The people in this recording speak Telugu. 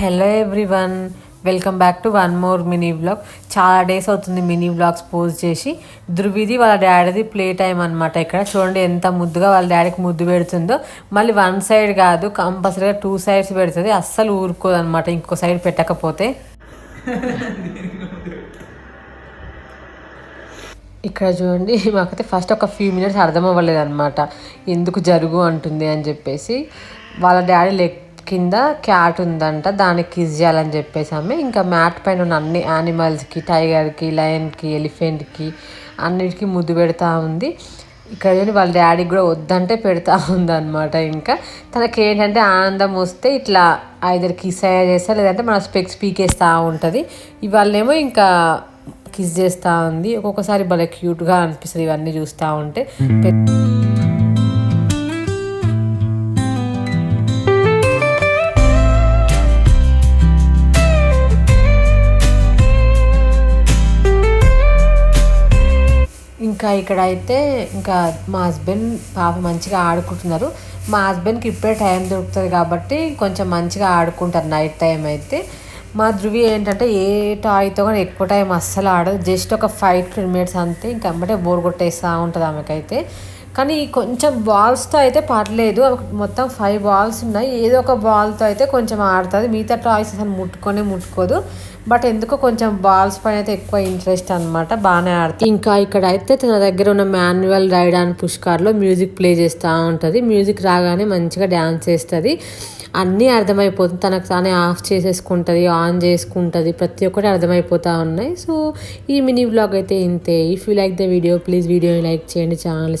Hello everyone welcome back to one more mini vlog చాలా డేస్ అవుతుంది మినీ వ్లాగ్స్ పోస్ట్ చేసి. ధృవిది వాళ్ళ డాడీది ప్లే టైం అనమాట ఇక్కడ. చూడండి ఎంత ముద్దుగా వాళ్ళ డాడీకి ముద్దు పెడుతుందో. మళ్ళీ వన్ సైడ్ కాదు కంపల్సరీగా టూ సైడ్స్ పెడుతుంది. అస్సలు ఊరుకోదు అనమాట ఇంకో సైడ్ పెట్టకపోతే. ఇక్కడ చూడండి మాకైతే ఫస్ట్ ఒక ఫ్యూ మినిట్స్ అర్థం అవ్వలేదు అనమాట ఎందుకు జరుగు అంటుంది అని చెప్పేసి. వాళ్ళ డాడీ లెగ్ కింద క్యాట్ ఉందంట దానికి కిస్ చేయాలని చెప్పేసి ఆమె. ఇంకా మ్యాట్ పైన ఉన్న అన్ని యానిమల్స్కి టైగర్కి లయన్కి ఎలిఫెంట్కి అన్నిటికీ ముద్దు పెడతా ఉంది. ఇక్కడ వాళ్ళ డాడీకి కూడా వద్దంటే పెడతా ఉందన్నమాట ఇంకా. తనకి ఏంటంటే ఆనందం వస్తే ఇట్లా ఐదర్ కిస్ అయ్యా చేస్తా లేదంటే మన స్పెక్స్ పీకేస్తూ ఉంటుంది. ఇవాళేమో ఇంకా కిస్ చేస్తూ ఉంది. ఒక్కొక్కసారి భలే క్యూట్గా అనిపిస్తుంది ఇవన్నీ చూస్తూ ఉంటే. ఇంకా ఇక్కడ అయితే ఇంకా మా హస్బెండ్ పాప మంచిగా ఆడుకుంటున్నారు. మా హస్బెండ్కి ఇప్పుడే టైం దొరుకుతుంది కాబట్టి కొంచెం మంచిగా ఆడుకుంటారు నైట్ టైం అయితే. మా ధృవి ఏంటంటే ఏ టాయ్తో కానీ ఎక్కువ టైం అస్సలు ఆడదు. జస్ట్ ఒక ఫైవ్ టెన్ మినిట్స్ అంతే ఇంకా అమ్మటే బోర్ కొట్టేస్తూ ఉంటుంది ఆమెకైతే. కానీ కొంచెం బాల్స్తో అయితే పర్లేదు. మొత్తం ఫైవ్ బాల్స్ ఉన్నాయి. ఏదో ఒక బాల్తో అయితే కొంచెం ఆడుతుంది. మిగతా టాయ్స్ అసలు ముట్టుకొని ముట్టుకోదు. బట్ ఎందుకో కొంచెం బాల్స్ పైన అయితే ఎక్కువ ఇంట్రెస్ట్ అనమాట బాగానే ఆడుతుంది ఇంకా ఇక్కడ అయితే తన దగ్గర ఉన్న మాన్యువల్ రైడ్ అండ్ పుష్కార్లో మ్యూజిక్ ప్లే చేస్తూ ఉంటుంది. మ్యూజిక్ రాగానే మంచిగా డ్యాన్స్ చేస్తుంది. అన్నీ అర్థమైపోతుంది. తనకు తానే ఆఫ్ చేసేసుకుంటుంది ఆన్ చేసుకుంటుంది. ప్రతి ఒక్కటి అర్థమైపోతూ ఉన్నాయి. సో ఈ మినీ బ్లాగ్ అయితే ఇంతే. If you like the video please వీడియోని లైక్ చేయండి. ఛానల్ని